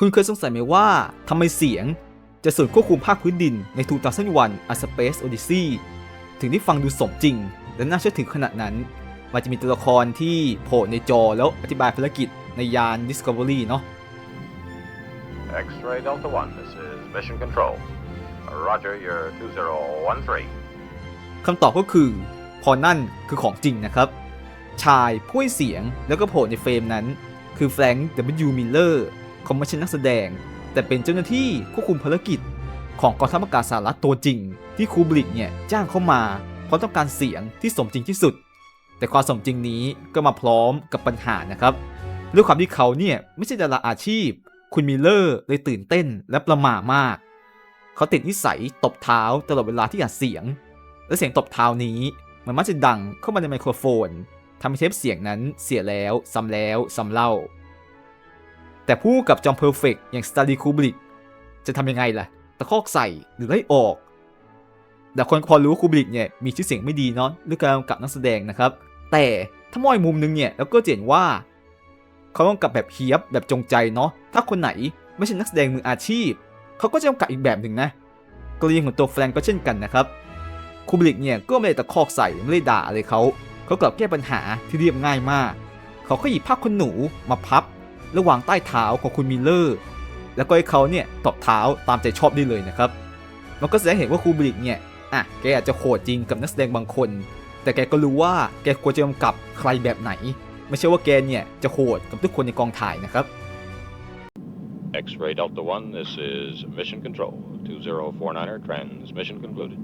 คุณเคยสงสัยไหมว่าทำไมเสียง จะส่วนควบคุมภาคพื้นดินใน2001 A Space Odyssey ถึงได้ฟังดูสมจริง และน่าเชื่อถือขนาดนั้น มันจะมีตัวละครที่โผล่ในจอแล้วอธิบายภารกิจในยาน Discovery เนาะ X-ray Delta One, this is Mission Control. Roger, your 2013. คำตอบก็คือพอนั่นคือของจริงนะครับ ชายผู้ให้เสียงแล้วก็โผล่ในเฟรมนั้น คือแฟรงค์ W. มิล เขาไม่ใช่นักแสดง แต่เป็นเจ้าหน้าที่ควบคุมภารกิจ ของกองทัพอากาศสหรัฐตัวจริง ที่คูบริกเนี่ยจ้างเข้ามา เพราะต้องการเสียงที่สมจริงที่สุด แต่ความสมจริงนี้ก็มาพร้อมกับปัญหานะครับด้วยความที่เขาเนี่ยไม่ใช่ดาราอาชีพ คุณมิลเลอร์เลยตื่นเต้นและประหม่ามาก เขาติดนิสัยตบเท้าตลอดเวลาที่อัดเสียง และเสียงตบเท้านี้มันมักจะดังเข้ามาในไมโครโฟนทำให้เทปเสียงนั้นเสียแล้วซ้ำแล้วซ้ำเล่า แต่ผู้กับจอมเพอร์เฟกอย่างสตาร์ลีคูบริกจะทำยังไงล่ะ ตะคอกใส่หรือไล่ออก แต่คนพอรู้คูบริกเนี่ยมีชื่อเสียงไม่ดีเนาะเรื่อการกำกับนักแสดงนะครับ แต่ถ้ามองอีกมุมนึงเนี่ยแล้วก็จะเห็นว่า เขาต้องกับแบบเฮียบแบบจงใจเนาะถ้าคนไหนไม่ใช่นักแสดงมืออาชีพ เขาก็จะกำกับอีกแบบหนึ่งนะกรณีของตัวแฟรงก์ก็เช่นกันนะครับคูบริกเนี่ยก็ไม่ได้ตะคอกใส่ไม่ได้ด่าอะไรเขา เขากลับแก้ปัญหาที่เรียบง่ายมาก เขาก็หยิบผ้าขนหนูมาพับ ระหว่างใต้เท้าของคุณมิลเลอร์ แล้วก็ให้เขาเนี่ยตบเท้าตามใจชอบได้เลยนะครับ มันก็แสดงเห็นว่าคูบริกเนี่ยอะแกอาจจะโหดจริงกับนักแสดงบางคน แต่แกก็รู้ว่าแกควรจะกำกับใครแบบไหน ไม่ใช่ว่าแกเนี่ยจะโหดกับทุกคนในกองถ่ายนะครับ X-ray Delta One, this is Mission Control. 2049er, transmission concluded.